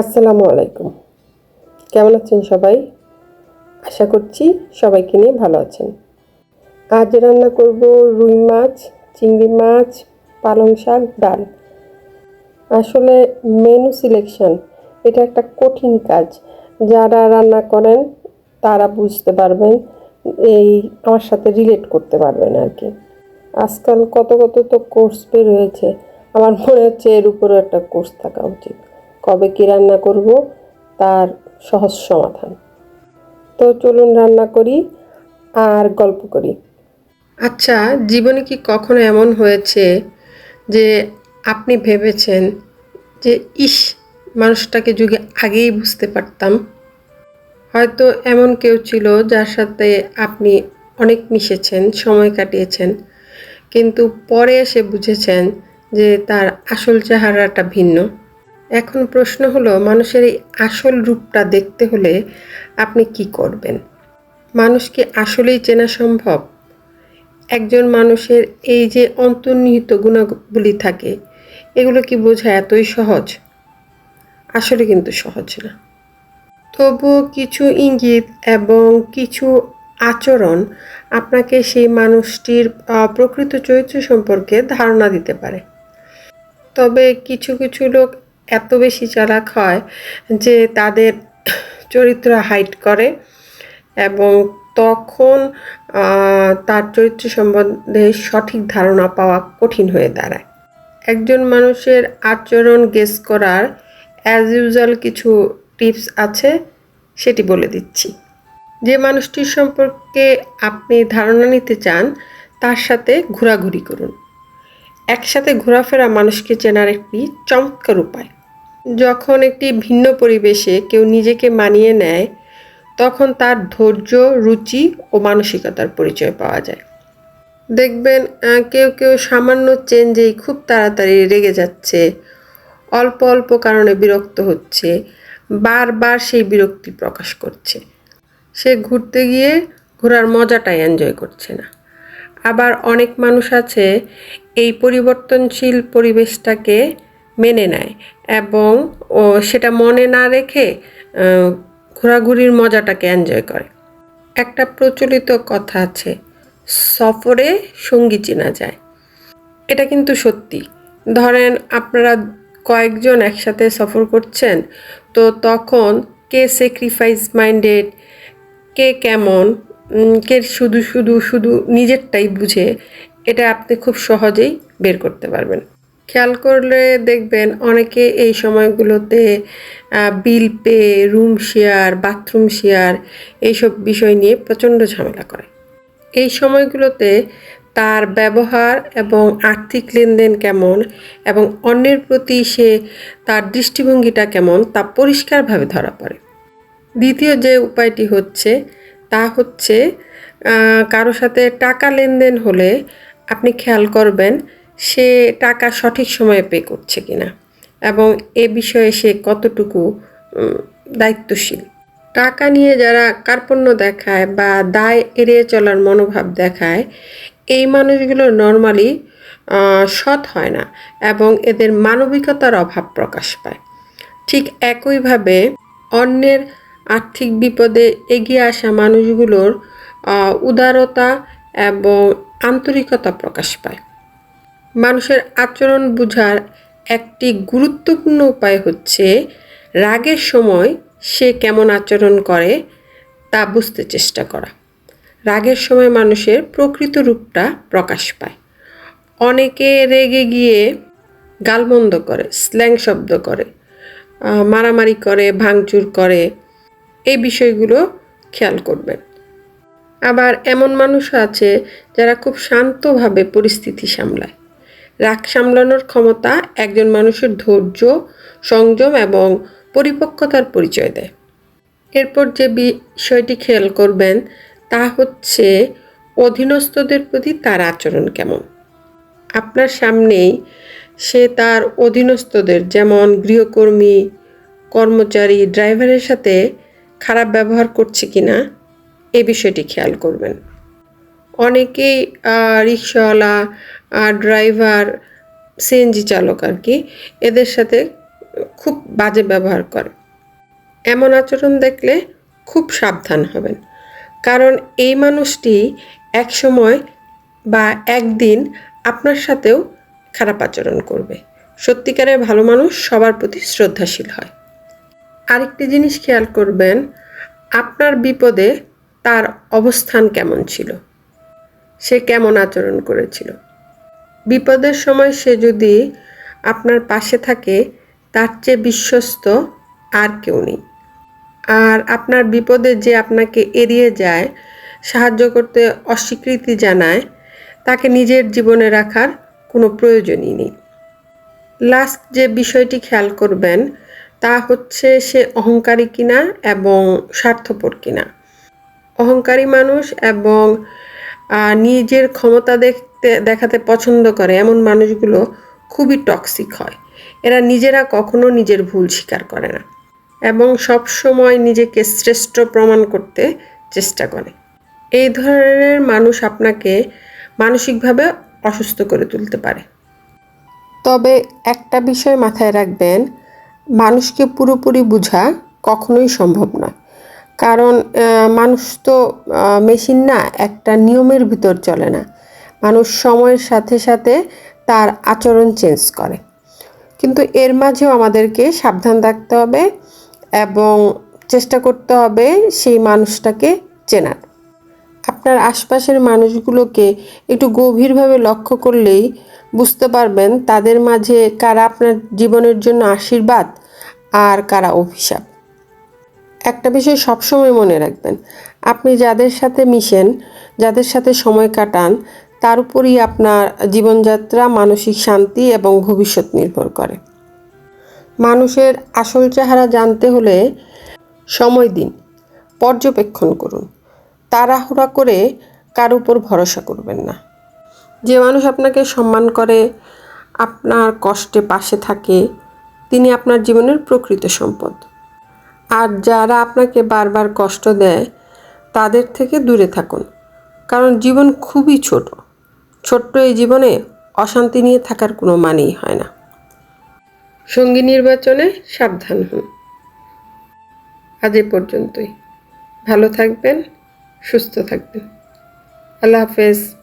আসসালামু আলাইকুম। কেমন আছেন সবাই? আশা করছি সবাইকে নিয়ে ভালো আছেন। আজ রান্না করব রুই মাছ, চিংড়ি মাছ, পালং শাক, ডাল। আসলে মেনু সিলেকশন এটা একটা কঠিন কাজ। যারা রান্না করেন, তারা বুঝতে পারবেন, এই আমার সাথে রিলেট করতে পারবেন আর কি আজকাল কত কত তো কোর্স বের হয়েছে। আমার মনে হচ্ছে এর উপরও একটা কোর্স থাকা উচিত। কবে কী রান্না করব তার সহজ সমাধান। তো চলুন রান্না করি আর গল্প করি। আচ্ছা জীবনে কি কখনো এমন হয়েছে যে আপনি ভেবেছেন যে, ইস, মানুষটাকে যুগে আগেই বুঝতে পারতাম হয়তো এমন কেউ ছিল যার সাথে আপনি অনেক মিশেছেন, সময় কাটিয়েছেন, কিন্তু পরে এসে বুঝেছেন যে তার আসল চেহারাটা ভিন্ন। এখন প্রশ্ন হলো, মানুষের এই আসল রূপটা দেখতে হলে আপনি কি করবেন? মানুষ কি আসলেই চেনা সম্ভব? একজন মানুষের এই যে অন্তর্নিহিত গুণাবলী থাকে, এগুলো কি বোঝা এতই সহজ? আসলে কিন্তু সহজ না। তবুও কিছু ইঙ্গিত এবং কিছু আচরণ আপনাকে সেই মানুষটির প্রকৃত চরিত্র সম্পর্কে ধারণা দিতে পারে। তবে কিছু কিছু লোক এত বেশি চালাক হয় যে তাদের চরিত্র হাইট করে এবং তখন তার চরিত্র সম্বন্ধে সঠিক ধারণা পাওয়া কঠিন হয়ে দাঁড়ায়। একজন মানুষের আচরণ গেস করার অ্যাজ ইউজুয়াল কিছু টিপস আছে, সেটি বলে দিচ্ছি। যে মানুষটির সম্পর্কে আপনি ধারণা নিতে চান, তার সাথে ঘোরাঘুরি করুন। একসাথে ঘোরাফেরা মানুষকে চেনার একটি চমৎকার উপায়। যখন একটি ভিন্ন পরিবেশে কেউ নিজেকে মানিয়ে নেয়, তখন তার ধৈর্য, রুচি ও মানসিকতার পরিচয় পাওয়া যায়। দেখবেন কেউ কেউ সামান্য চেঞ্জেই খুব তাড়াতাড়ি রেগে যাচ্ছে, অল্প অল্প কারণে বিরক্ত হচ্ছে, বারবার সেই বিরক্তি প্রকাশ করছে। সে ঘুরতে গিয়ে ঘোরার মজাটাই এনজয় করছে না। আবার অনেক মানুষ আছে, এই পরিবর্তনশীল পরিবেশটাকে মেনে নেয় এবং ও সেটা মনে না রেখে ঘোরাঘুরির মজাটাকে এনজয় করে। একটা প্রচলিত কথা আছে, সফরে সঙ্গী চেনা যায়। এটা কিন্তু সত্যি। ধরেন আপনারা কয়েকজন একসাথে সফর করছেন, তো তখন কে স্যাক্রিফাইস মাইন্ডেড কে কেমন কে শুধু শুধু শুধু নিজেরটাই বুঝে, এটা আপনি খুব সহজেই বের করতে পারবেন। খেয়াল করলে দেখবেন অনেকে এই সময়গুলোতে bill pay room share bathroom share এইসব বিষয় নিয়ে প্রচণ্ড ঝামেলা করে। এই সময়গুলোতে তার ব্যবহার এবং আর্থিক লেনদেন কেমন এবং অন্যের প্রতি সে তার দৃষ্টিভঙ্গিটা কেমন তা পরিষ্কারভাবে ধরা পড়ে। দ্বিতীয় যে উপায়টি হচ্ছে, তা হচ্ছে কারও সাথে টাকা লেনদেন হলে আপনি খেয়াল করবেন সে টাকা সঠিক সময়ে পে করছে কিনা এবং এ বিষয়ে সে কতটুকু দায়িত্বশীল। টাকা নিয়ে যারা কার্পণ্য দেখায় বা দায় এড়িয়ে চলার মনোভাব দেখায়, এই মানুষগুলো নর্মালি সৎ হয় না এবং এদের মানবিকতার অভাব প্রকাশ পায়। ঠিক একইভাবে অন্যের আর্থিক বিপদে এগিয়ে আসা মানুষগুলোর উদারতা এবং আন্তরিকতা প্রকাশ পায়। মানুষের আচরণ বোঝার একটি গুরুত্বপূর্ণ উপায় হচ্ছে রাগের সময় সে কেমন আচরণ করে তা বুঝতে চেষ্টা করা। রাগের সময় মানুষের প্রকৃত রূপটা প্রকাশ পায়। অনেকে রেগে গিয়ে গালমন্দ করে, স্ল্যাং শব্দ করে মারামারি করে, ভাঙচুর করে, এই বিষয়গুলো খেয়াল করবেন। আবার এমন মানুষ আছে যারা খুব শান্তভাবে পরিস্থিতি সামলায়। রাগ সামলানোর ক্ষমতা একজন মানুষের ধৈর্য, সংযম এবং পরিপক্কতার পরিচয় দেয়। এরপর যে বিষয়টি খেয়াল করবেন, তা হচ্ছে অধীনস্থদের প্রতি তার আচরণ কেমন। আপনার সামনেই সে তার অধীনস্থদের, যেমন গৃহকর্মী, কর্মচারী, ড্রাইভারের সাথে খারাপ ব্যবহার করছে কি না এ বিষয়টি খেয়াল করবেন। অনেকেই রিক্সাওয়ালা আর ড্রাইভার সিএনজি চালক আর কি, এদের সাথে খুব বাজে ব্যবহার করে। এমন আচরণ দেখলে খুব সাবধান হবেন। কারণ এই মানুষটি এক সময় বা একদিন আপনার সাথেও খারাপ আচরণ করবে। সত্যিকারের ভালো মানুষ সবার প্রতি শ্রদ্ধাশীল হয়। আরেকটি জিনিস খেয়াল করবেন, আপনার বিপদে তার অবস্থান কেমন ছিল? সে কেমন আচরণ করেছিল? বিপদের সময় সে যদি আপনার পাশে থাকে, তার চেয়ে বিশ্বস্ত আর কেউ নেই। আর আপনার বিপদে যে আপনাকে এড়িয়ে যায়, সাহায্য করতে অস্বীকৃতি জানায়, তাকে নিজের জীবনে রাখার কোনো প্রয়োজনই নেই। লাস্ট যে বিষয়টি খেয়াল করবেন, তা হচ্ছে সে অহংকারী কিনা এবং স্বার্থপর কিনা। অহংকারী মানুষ এবং নিজের ক্ষমতা দেখতে দেখাতে পছন্দ করে এমন মানুষগুলো খুবই টক্সিক হয়। এরা নিজেরা কখনো নিজের ভুল স্বীকার করে না এবং সব সময় নিজেকে শ্রেষ্ঠ প্রমাণ করতে চেষ্টা করে। এই ধরনের মানুষ আপনাকে মানসিকভাবে অসুস্থ করে তুলতে পারে। তবে একটা বিষয় মাথায় রাখবেন, মানুষকে পুরোপুরি বোঝা কখনোই সম্ভব নয়। কারণ মানুষ তো মেশিন না, একটা নিয়মের ভিতর চলে না। মানুষ সময়ের সাথে সাথে তার আচরণ চেঞ্জ করে। কিন্তু এর মাঝেও আমাদেরকে সাবধান থাকতে হবে এবং চেষ্টা করতে হবে সেই মানুষটাকে চেনার। আপনার আশপাশের মানুষগুলোকে একটু গভীরভাবে লক্ষ্য করলেই বুঝতে পারবেন তাদের মাঝে কারা আপনার জীবনের জন্য আশীর্বাদ আর কারা অভিশাপ। একটা বিষয় সবসময় মনে রাখবেন, আপনি যাদের সাথে মিশেন, যাদের সাথে সময় কাটান তার উপরই আপনার জীবনযাত্রা, মানসিক শান্তি এবং ভবিষ্যৎ নির্ভর করে। মানুষের আসল চেহারা জানতে হলে সময় দিন, পর্যবেক্ষণ করুন। তাড়াহুড়া করে কার উপর ভরসা করবেন না। যে মানুষ আপনাকে সম্মান করে, আপনার কষ্টে পাশে থাকে, তিনি আপনার জীবনের প্রকৃত সম্পদ। আর যারা আপনাকে বারবার কষ্ট দেয়, তাদের থেকে দূরে থাকুন, কারণ জীবন খুবই ছোট। ছোট্ট এই জীবনে অশান্তি নিয়ে থাকার কোনো মানেই হয় না। সঙ্গী নির্বাচনে সাবধান হন। আজ এ পর্যন্তই। ভালো থাকবেন, সুস্থ থাকবেন। আল্লাহ হাফেজ।